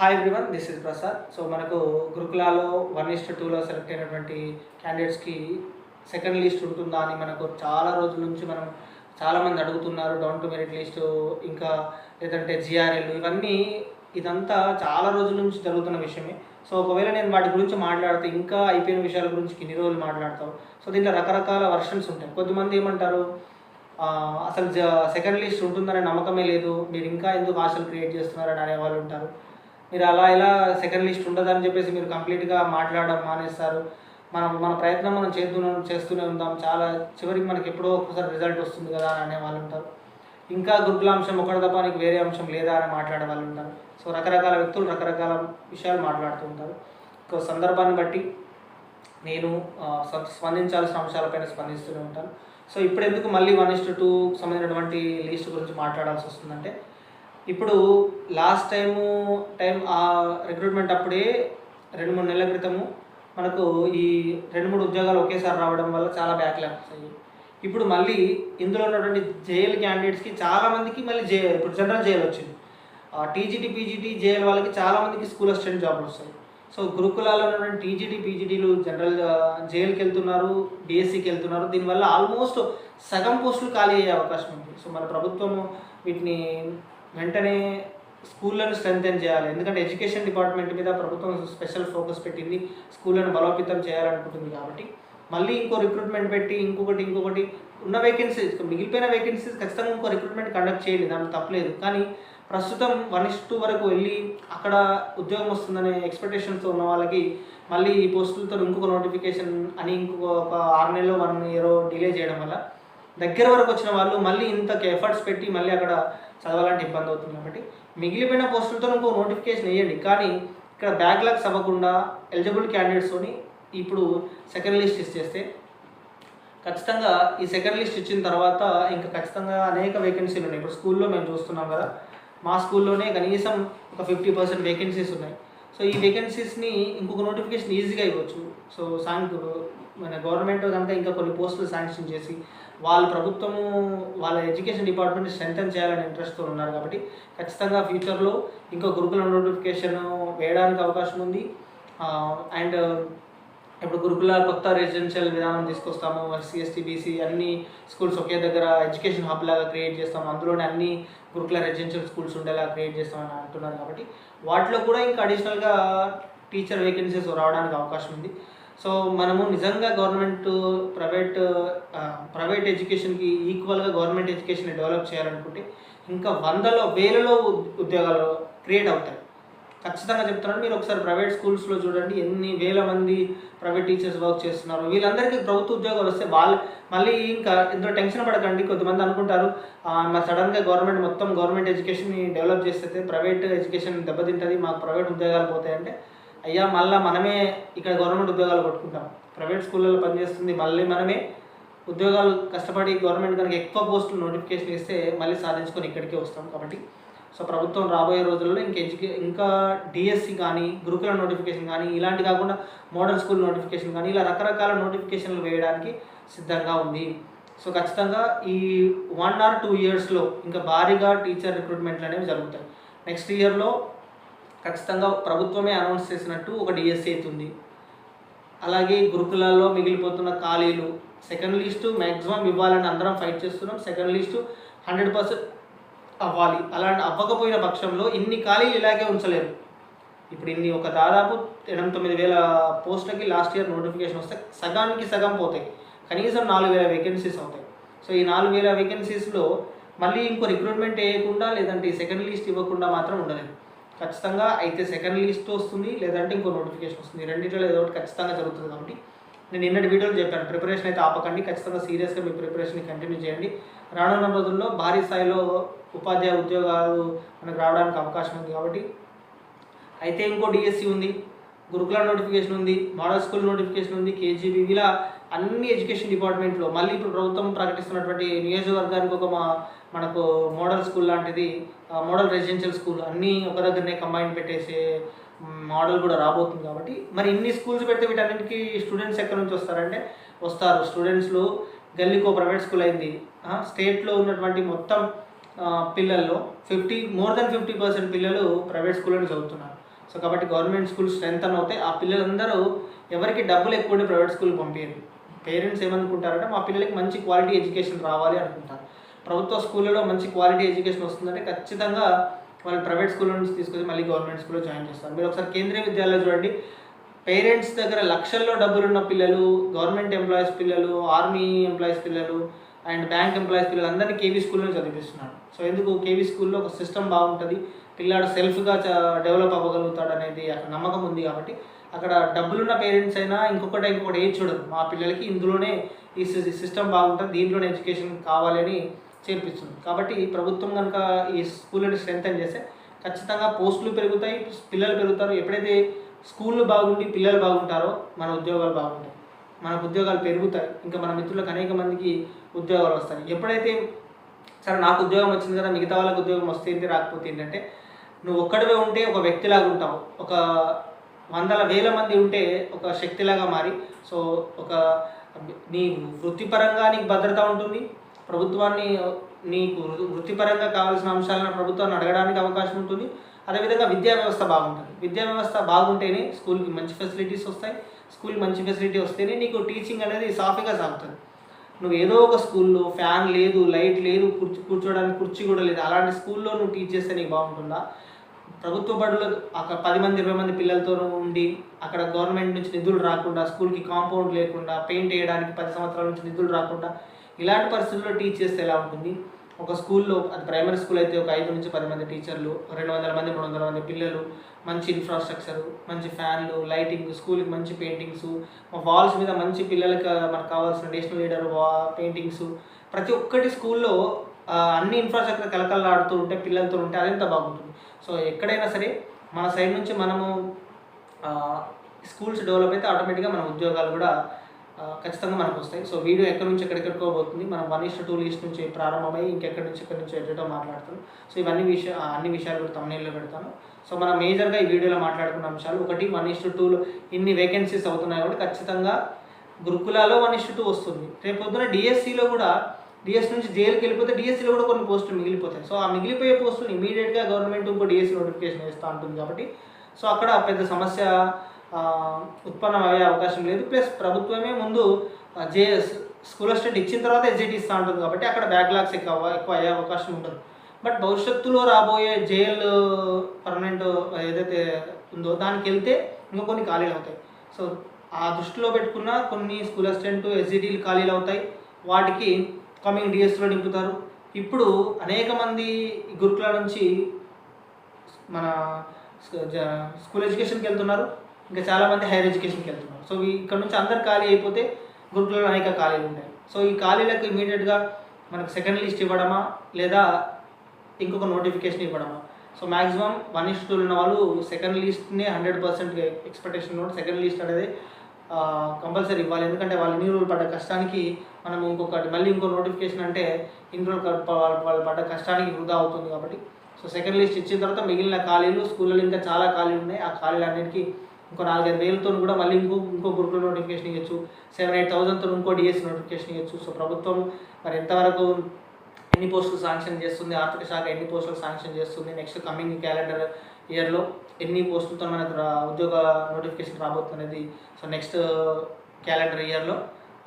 Hi everyone this is Prasad so మనకు గురుకులాలో one ఇస్ట్ టూలో సెలెక్ట్ అయినటువంటి క్యాండిడేట్స్కి సెకండ్ లిస్ట్ ఉంటుందా అని మనకు చాలా రోజుల నుంచి మనం చాలామంది అడుగుతున్నారు డౌన్ టు మెరిట్ లిస్టు ఇంకా లేదంటే జిఆర్ఎల్ ఇవన్నీ ఇదంతా చాలా రోజుల నుంచి జరుగుతున్న విషయమే. సో ఒకవేళ నేను వాటి గురించి మాట్లాడితే ఇంకా అయిపోయిన విషయాల గురించి ఇన్ని రోజులు మాట్లాడతావు. సో దీంట్లో రకరకాల వర్షన్స్ ఉంటాయి. కొద్దిమంది ఏమంటారు అసలు అసలు సెకండ్ లిస్ట్ ఉంటుందనే నమ్మకమే లేదు. మీరు ఇంకా ఎందుకు ఆశలు క్రియేట్ చేస్తున్నారని అనేవాళ్ళు ఉంటారు. మీరు అలా ఇలా సెకండ్ లిస్ట్ ఉండదని చెప్పేసి మీరు కంప్లీట్గా మాట్లాడడం మానేస్తారు. మనం మన ప్రయత్నం మనం చేస్తూనే చేస్తూనే ఉందాం చాలా చివరికి మనకి ఎప్పుడో ఒకసారి రిజల్ట్ వస్తుంది కదా అని అనే వాళ్ళు ఉంటారు. ఇంకా గురుకుల అంశం ఒకటి తప్ప నీకు వేరే అంశం లేదా అని మాట్లాడే వాళ్ళు ఉంటారు. సో రకరకాల వ్యక్తులు రకరకాల విషయాలు మాట్లాడుతూ ఉంటారు. ఒక సందర్భాన్ని బట్టి నేను స్పందించాల్సిన అంశాలపైన స్పందిస్తూనే ఉంటాను. సో ఇప్పుడు ఎందుకు మళ్ళీ వన్ ఇస్ టూ సంబంధించినటువంటి లిస్ట్ గురించి మాట్లాడాల్సి వస్తుందంటే ఇప్పుడు లాస్ట్ టైము టైం ఆ రిక్రూట్మెంట్ అప్పుడే రెండు మూడు నెలల క్రితము మనకు ఈ రెండు మూడు ఉద్యోగాలు ఒకేసారి రావడం వల్ల చాలా బ్యాక్లాగ్స్ అయ్యాయి. ఇప్పుడు మళ్ళీ ఇందులో ఉన్నటువంటి జేఎల్ క్యాండిడేట్స్కి చాలామందికి మళ్ళీ జే ఇప్పుడు జనరల్ జేఎల్ వచ్చింది. టీజీటీ పీజీటీ జేఎల్ వాళ్ళకి చాలామందికి స్కూల్ అసిస్టెంట్ జాబ్లు వస్తాయి. సో గురుకులాల్లో ఉన్నటువంటి టీజీటీ పీజీటీలు జనరల్ జేఎల్కి వెళ్తున్నారు బీఎస్సీకి వెళ్తున్నారు. దీనివల్ల ఆల్మోస్ట్ సగం పోస్టులు ఖాళీ అయ్యే అవకాశం ఉంది. సో మన ప్రభుత్వము వీటిని వెంటనే స్కూళ్ళను స్ట్రెంగ్తెన్ చేయాలి. ఎందుకంటే ఎడ్యుకేషన్ డిపార్ట్మెంట్ మీద ప్రభుత్వం స్పెషల్ ఫోకస్ పెట్టింది. స్కూళ్ళను బలోపేతం చేయాలనుకుంటుంది కాబట్టి. మళ్ళీ ఇంకో రిక్రూట్మెంట్ పెట్టి ఇంకొకటి ఇంకొకటి ఉన్న వేకెన్సీస్ మిగిలిపోయిన వేకెన్సీస్ ఖచ్చితంగా ఇంకో రిక్రూట్మెంట్ కండక్ట్ చేయాలి దాంట్లో తప్పలేదు. కానీ ప్రస్తుతం వన్ ఇస్ టూ వరకు వెళ్ళి అక్కడ ఉద్యోగం వస్తుందనే ఎక్స్పెక్టేషన్స్తో ఉన్న వాళ్ళకి మళ్ళీ ఈ పోస్టులతో ఇంకొక నోటిఫికేషన్ అని ఇంకొక ఒక ఆరు నెలలో వన్ ఇయర్ డిలే చేయడం వల్ల దగ్గర వరకు వచ్చిన వాళ్ళు మళ్ళీ ఇంత ఎఫర్ట్స్ పెట్టి మళ్ళీ అక్కడ చదవాలంటే ఇబ్బంది అవుతుంది కాబట్టి మిగిలిపోయిన పోస్టులతో ఇంకో నోటిఫికేషన్ వేయండి. కానీ ఇక్కడ బ్యాక్లాగ్స్ అవ్వకుండా ఎలిజిబుల్ క్యాండిడేట్స్తోని ఇప్పుడు సెకండ్ లిస్ట్ ఇచ్చేస్తే ఖచ్చితంగా ఈ సెకండ్ లిస్ట్ ఇచ్చిన తర్వాత ఇంకా ఖచ్చితంగా అనేక వేకెన్సీలు ఉన్నాయి. ఇప్పుడు స్కూల్లో మేము చూస్తున్నాం కదా మా స్కూల్లోనే కనీసం ఒక ఫిఫ్టీ పర్సెంట్ వేకెన్సీస్ ఉన్నాయి. సో ఈ వేకెన్సీస్ని ఇంకొక నోటిఫికేషన్ ఈజీగా ఇవ్వచ్చు. సో సాంక్ మన గవర్నమెంట్ కనుక ఇంకా కొన్ని పోస్టులు శాంక్షన్ చేసి వాళ్ళు ప్రభుత్వము వాళ్ళ ఎడ్యుకేషన్ డిపార్ట్మెంట్ స్ట్రెంగ్తన్ చేయాలని ఇంట్రెస్ట్తో ఉన్నారు కాబట్టి ఖచ్చితంగా ఫ్యూచర్లో ఇంకో గురుకుల నోటిఫికేషన్ వేయడానికి అవకాశం ఉంది. అండ్ ఇప్పుడు గురుకుల కొత్త రెసిడెన్షియల్ విధానం తీసుకొస్తాము ఎస్సీ బీసీ అన్ని స్కూల్స్ ఒకే దగ్గర ఎడ్యుకేషన్ హబ్ లాగా క్రియేట్ చేస్తాము. అందులోనే అన్ని గురుకుల రెసిడెన్షియల్ స్కూల్స్ ఉండేలా క్రియేట్ చేస్తామని అంటున్నారు కాబట్టి వాటిలో కూడా ఇంకా అడిషనల్గా టీచర్ వేకెన్సీస్ రావడానికి అవకాశం ఉంది. సో మనము నిజంగా గవర్నమెంట్ ప్రైవేట్ ప్రైవేట్ ఎడ్యుకేషన్కి ఈక్వల్గా గవర్నమెంట్ ఎడ్యుకేషన్ డెవలప్ చేయాలనుకుంటే ఇంకా వందలో వేలలో ఉద్- ఉద్యోగాలు క్రియేట్ అవుతాయి. ఖచ్చితంగా చెప్తున్నాను మీరు ఒకసారి ప్రైవేట్ స్కూల్స్లో చూడండి ఎన్ని వేల మంది ప్రైవేట్ టీచర్స్ వర్క్ చేస్తున్నారు. వీళ్ళందరికీ ప్రభుత్వ ఉద్యోగాలు వస్తే వాళ్ళు మళ్ళీ ఇంకా ఇందులో టెన్షన్ పడకండి కొంతమంది అనుకుంటారు మా మరి సడన్గా గవర్నమెంట్ మొత్తం గవర్నమెంట్ ఎడ్యుకేషన్ని డెవలప్ చేస్తే ప్రైవేట్ ఎడ్యుకేషన్ దెబ్బతింటుంది మాకు ప్రైవేట్ ఉద్యోగాలు పోతాయంటే అయ్యా మళ్ళీ మనమే ఇక్కడ గవర్నమెంట్ ఉద్యోగాలు కొట్టుకుంటాం. ప్రైవేట్ స్కూళ్ళలో పనిచేస్తుంది మళ్ళీ మనమే ఉద్యోగాలు కష్టపడి గవర్నమెంట్ కనుక ఎక్కువ పోస్టులు నోటిఫికేషన్ ఇస్తే మళ్ళీ సాధించుకొని ఇక్కడికే వస్తాం కాబట్టి. సో ప్రభుత్వం రాబోయే రోజుల్లో ఇంకా ఎడ్యుకే ఇంకా డిఎస్సి కానీ గురుకుల నోటిఫికేషన్ కానీ ఇలాంటి కాకుండా మోడల్ స్కూల్ నోటిఫికేషన్ కానీ ఇలా రకరకాల నోటిఫికేషన్లు వేయడానికి సిద్ధంగా ఉంది. సో ఖచ్చితంగా ఈ వన్ ఆర్ టూ ఇయర్స్లో ఇంకా భారీగా టీచర్ రిక్రూట్మెంట్లు అనేవి జరుగుతాయి. నెక్స్ట్ ఇయర్లో ఖచ్చితంగా ప్రభుత్వమే అనౌన్స్ చేసినట్టు ఒక డిఎస్సి అవుతుంది అలాగే గురుకులాల్లో మిగిలిపోతున్న ఖాళీలు సెకండ్ లిస్టు మ్యాక్సిమం ఇవ్వాలని అందరం ఫైట్ చేస్తున్నాం. సెకండ్ లిస్టు హండ్రెడ్ పర్సెంట్ అవ్వాలి. అలాంటి అవ్వకపోయిన పక్షంలో ఇన్ని ఖాళీలు ఇలాగే ఉంచలేరు ఇప్పుడు ఇన్ని ఒక దాదాపు ఎనభై తొమ్మిది వేల పోస్టులకి లాస్ట్ ఇయర్ నోటిఫికేషన్ వస్తే సగానికి సగం పోతాయి. కనీసం నాలుగు వేల వేకెన్సీస్ అవుతాయి. సో ఈ నాలుగు వేల వేకెన్సీస్లో మళ్ళీ ఇంకో రిక్రూట్మెంట్ వేయకుండా లేదంటే సెకండ్ లిస్ట్ ఇవ్వకుండా మాత్రం ఉండలేదు ఖచ్చితంగా అయితే సెకండ్ లిస్ట్ వస్తుంది లేదంటే ఇంకో నోటిఫికేషన్ వస్తుంది. రెండింటిలో ఏదో ఒకటి ఖచ్చితంగా జరుగుతుంది కాబట్టి నేను నిన్నటి వీడియోలో చెప్పాను. ప్రిపరేషన్ అయితే ఆపకండి. ఖచ్చితంగా సీరియస్గా మీ ప్రిపరేషన్ కంటిన్యూ చేయండి. రానున్న రోజుల్లో భారీ స్థాయిలో ఉపాధ్యాయ ఉద్యోగాలు మనకు రావడానికి అవకాశం ఉంది కాబట్టి అయితే ఇంకో డిఎస్సి ఉంది గురుకుల నోటిఫికేషన్ ఉంది మోడల్ స్కూల్ నోటిఫికేషన్ ఉంది కేజీబీ ఇలా అన్ని ఎడ్యుకేషన్ డిపార్ట్మెంట్లో మళ్ళీ ఇప్పుడు ప్రభుత్వం ప్రకటిస్తున్నటువంటి నియోజకవర్గానికి ఒక మా మనకు మోడల్ స్కూల్ లాంటిది మోడల్ రెసిడెన్షియల్ స్కూల్ అన్నీ ఒక దగ్గరనే కంబైన్ పెట్టేసే మోడల్ కూడా రాబోతుంది కాబట్టి. మరి ఇన్ని స్కూల్స్ పెడితే వీటన్నిటికీ స్టూడెంట్స్ ఎక్కడి నుంచి వస్తారంటే వస్తారు. స్టూడెంట్స్లో గల్లీకో ప్రైవేట్ స్కూల్ అయింది. స్టేట్లో ఉన్నటువంటి మొత్తం పిల్లల్లో fifty more than fifty percent పిల్లలు ప్రైవేట్ స్కూల్లో చదువుతున్నారు. సో కాబట్టి గవర్నమెంట్ స్కూల్ స్ట్రెంత్ అని అవుతాయి. ఆ పిల్లలందరూ ఎవరికి డబ్బులు ఎక్కువ ప్రైవేట్ స్కూల్ పంపించారు పేరెంట్స్ ఏమనుకుంటారంటే మా పిల్లలకి మంచి క్వాలిటీ ఎడ్యుకేషన్ రావాలి అనుకుంటారు. ప్రభుత్వ స్కూళ్ళలో మంచి క్వాలిటీ ఎడ్యుకేషన్ వస్తుందంటే ఖచ్చితంగా వాళ్ళు ప్రైవేట్ స్కూల్ నుంచి తీసుకొచ్చి మళ్ళీ గవర్నమెంట్ స్కూల్లో జాయిన్ చేస్తారు. మీరు ఒకసారి కేంద్రీయ విద్యాలయాలు చూడండి. పేరెంట్స్ దగ్గర లక్షల్లో డబ్బులున్న పిల్లలు గవర్నమెంట్ ఎంప్లాయీస్ పిల్లలు ఆర్మీ ఎంప్లాయీస్ పిల్లలు అండ్ బ్యాంక్ ఎంప్లాయీస్ పిల్లలు అందరినీ కేవీ స్కూల్లో చదివిస్తున్నాడు సో ఎందుకు కేవీ స్కూల్లో ఒక సిస్టమ్ బాగుంటుంది. పిల్లాడు సెల్ఫ్గా డెవలప్ అవ్వగలుగుతాడు అనేది అక్కడ నమ్మకం ఉంది కాబట్టి అక్కడ డబ్బులున్న పేరెంట్స్ అయినా ఇంకొకటి ఇంకొకటి ఏ చూడదు మా పిల్లలకి ఇందులోనే ఈ సిస్టమ్ బాగుంటుంది దీంట్లోనే ఎడ్యుకేషన్ కావాలని చేర్పిస్తుంది కాబట్టి ప్రభుత్వం కనుక ఈ స్కూల్ని స్ట్రెంగ్తన్ చేస్తే ఖచ్చితంగా పోస్టులు పెరుగుతాయి పిల్లలు పెరుగుతారు. ఎప్పుడైతే స్కూళ్ళు బాగుండి పిల్లలు బాగుంటారో మన ఉద్యోగాలు బాగుంటాయి. మనకు ఉద్యోగాలు పెరుగుతాయి. ఇంకా మన మిత్రులకు అనేక మందికి ఉద్యోగాలు వస్తాయి. ఎప్పుడైతే సరే నాకు ఉద్యోగం వచ్చింది కదా మిగతా వాళ్ళకి ఉద్యోగం వస్తే ఏంటి రాకపోతే ఏంటంటే నువ్వు ఒక్కడివే ఉంటే ఒక వ్యక్తిలాగా ఉంటావు. ఒక వందల వేల మంది ఉంటే ఒక శక్తిలాగా మారి సో ఒక నీ వృత్తిపరంగా నీకు భద్రత ఉంటుంది. ప్రభుత్వాన్ని నీకు వృత్తిపరంగా కావాల్సిన అంశాలను ప్రభుత్వాన్ని అడగడానికి అవకాశం ఉంటుంది. అదేవిధంగా విద్యా వ్యవస్థ బాగుంటుంది. విద్యా వ్యవస్థ బాగుంటేనే స్కూల్కి మంచి ఫెసిలిటీస్ వస్తాయి. స్కూల్కి మంచి ఫెసిలిటీ వస్తేనే నీకు టీచింగ్ అనేది సాఫీగా సాగుతుంది. నువ్వు ఏదో ఒక స్కూల్లో ఫ్యాన్ లేదు లైట్ లేదు కూర్చో కూర్చోడానికి కుర్చీ కూడా లేదు. అలాంటి స్కూల్లో నువ్వు టీచ్ చేస్తే నీకు బాగుంటుందా? ప్రభుత్వ బడులు అక్కడ పది మంది ఇరవై మంది పిల్లలతో ఉండి అక్కడ గవర్నమెంట్ నుంచి నిధులు రాకుండా స్కూల్కి కాంపౌండ్ లేకుండా పెయింట్ వేయడానికి పది సంవత్సరాల నుంచి నిధులు రాకుండా ఇలాంటి పరిస్థితుల్లో టీచర్స్ ఎలా ఉంటుంది? ఒక స్కూల్లో అది ప్రైమరీ స్కూల్ అయితే ఒక ఐదు నుంచి పది మంది టీచర్లు రెండు వందల మంది మూడు వందల మంది పిల్లలు మంచి ఇన్ఫ్రాస్ట్రక్చర్ మంచి ఫ్యాన్లు లైటింగ్ స్కూల్కి మంచి పెయింటింగ్స్ వాల్స్ మీద మంచి పిల్లలకి మనకు కావాల్సిన నేషనల్ లీడర్ వా పెయింటింగ్స్ ప్రతి ఒక్కటి స్కూల్లో అన్ని ఇన్ఫ్రాస్ట్రక్చర్ కలకలలాడుతూ ఉంటే పిల్లలతో ఉంటే అదంతా బాగుంటుంది. సో ఎక్కడైనా సరే మన సైడ్ నుంచి మనము స్కూల్స్ డెవలప్ అయితే ఆటోమేటిక్గా మన ఉద్యోగాలు కూడా ఖచ్చితంగా మనకు వస్తాయి. సో వీడియో ఎక్కడి నుంచి ఎక్కడెక్కడికో పోతుంది. మనం వన్ ఇస్ట్ టూ లిస్ట్ నుంచి ప్రారంభమై ఇంకెక్కడి నుంచి ఎక్కడి నుంచి ఎటో మాట్లాడుతాను సో ఇవన్నీ విషయ అన్ని విషయాలు కూడా తమిళలో పెడతాను. సో మనం మేజర్గా ఈ వీడియోలో మాట్లాడుకున్న అంశాలు ఒకటి వన్ ఇస్ట్ టూలో ఇన్ని వేకెన్సీస్ అవుతున్నాయి కాబట్టి ఖచ్చితంగా గురుకులాలో వన్ ఇస్ట్ టూ వస్తుంది. రేపు పొద్దున డిఎస్సిలో కూడా డిఎస్ నుంచి జైలుకి వెళ్ళిపోతే డిఎస్సిలో కూడా కొన్ని పోస్టులు మిగిలిపోతాయి. సో ఆ మిగిలిపోయే పోస్టులు ఇమీడియట్గా గవర్నమెంట్ ఇంకో డిఎస్సి నోటిఫికేషన్ వేస్తూ ఉంటుంది కాబట్టి సో అక్కడ పెద్ద సమస్య ఉత్పన్నం అయ్యే అవకాశం లేదు. ప్లస్ ప్రభుత్వమే ముందు జే స్కూల్ అసిస్టెంట్ ఇచ్చిన తర్వాత ఎస్జిటి ఇస్తూ ఉంటుంది కాబట్టి అక్కడ బ్యాక్లాగ్స్ ఎక్కువ ఎక్కువ అయ్యే అవకాశం ఉంటుంది. బట్ భవిష్యత్తులో రాబోయే జైల్ పర్మనెంట్ ఏదైతే ఉందో దానికి వెళ్తే ఇంకా కొన్ని ఖాళీలు అవుతాయి. సో ఆ దృష్టిలో పెట్టుకున్న కొన్ని స్కూల్ అసిస్టెంట్ ఎస్జిటీలు ఖాళీలు అవుతాయి. వాటికి కమింగ్ డిఎస్లో నింపుతారు. ఇప్పుడు అనేక మంది గురుకుల నుంచి మన జ- స్కూల్ ఎడ్యుకేషన్కి వెళ్తున్నారు. ఇంకా చాలామంది హైయర్ ఎడ్యుకేషన్కి వెళ్తున్నారు. సో ఇక్కడ నుంచి అందరు ఖాళీ అయిపోతే గురుకులలో అనేక ఖాళీలు ఉంటాయి. సో ఈ ఖాళీలకు ఇమీడియట్గా మనకు సెకండ్ లిస్ట్ ఇవ్వడమా? లేదా ఇంకొక నోటిఫికేషన్ ఇవ్వడమా? సో మ్యాక్సిమం వన్ ఇస్ట్ ఉన్న వాళ్ళు second లిస్ట్ని hundred percent expectation note second list అనేది కంపల్సరీ ఇవ్వాలి. ఎందుకంటే వాళ్ళు ఇన్ని రోజులు పడ్డ కష్టానికి మనం ఇంకొకటి మళ్ళీ ఇంకో నోటిఫికేషన్ అంటే ఇన్ని రోజులు వాళ్ళు వాళ్ళు పడ్డ కష్టానికి వృధా అవుతుంది కాబట్టి. సో సెకండ్ లిస్ట్ ఇచ్చిన తర్వాత మిగిలిన ఖాళీలు స్కూళ్ళలో ఇంకా చాలా ఖాళీలు ఉన్నాయి. ఆ ఖాళీలు అన్నిటికీ ఇంకో నాలుగైదు వేలతో కూడా మళ్ళీ ఇంకో ఇంకో గురుకుల నోటిఫికేషన్ ఇవ్వచ్చు సెవెన్ ఎయిట్ థౌసండ్తో ఇంకో డిఎస్సి నోటిఫికేషన్ ఇవ్వచ్చు సో ప్రభుత్వం మరి ఎంతవరకు ఎన్ని పోస్టులు శాంక్షన్ చేస్తుంది ఆర్థిక శాఖ ఎన్ని పోస్టులు శాంక్షన్ చేస్తుంది నెక్స్ట్ కమింగ్ క్యాలెండర్ ఇయర్లో ఎన్ని పోస్టులతో మనకు ఉద్యోగ నోటిఫికేషన్ రాబోతున్నది. అనేది సో నెక్స్ట్ క్యాలెండర్ ఇయర్లో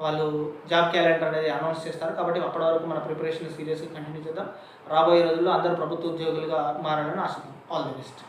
వాళ్ళు జాబ్ క్యాలెండర్ అనేది అనౌన్స్ చేస్తారు. కాబట్టి అప్పటి వరకు మన ప్రిపరేషన్ సీరియస్గా కంటిన్యూ చేద్దాం. రాబోయే రోజుల్లో అందరూ ప్రభుత్వ ఉద్యోగులుగా మారాలని ఆశిద్దాం ఆల్ ది బెస్ట్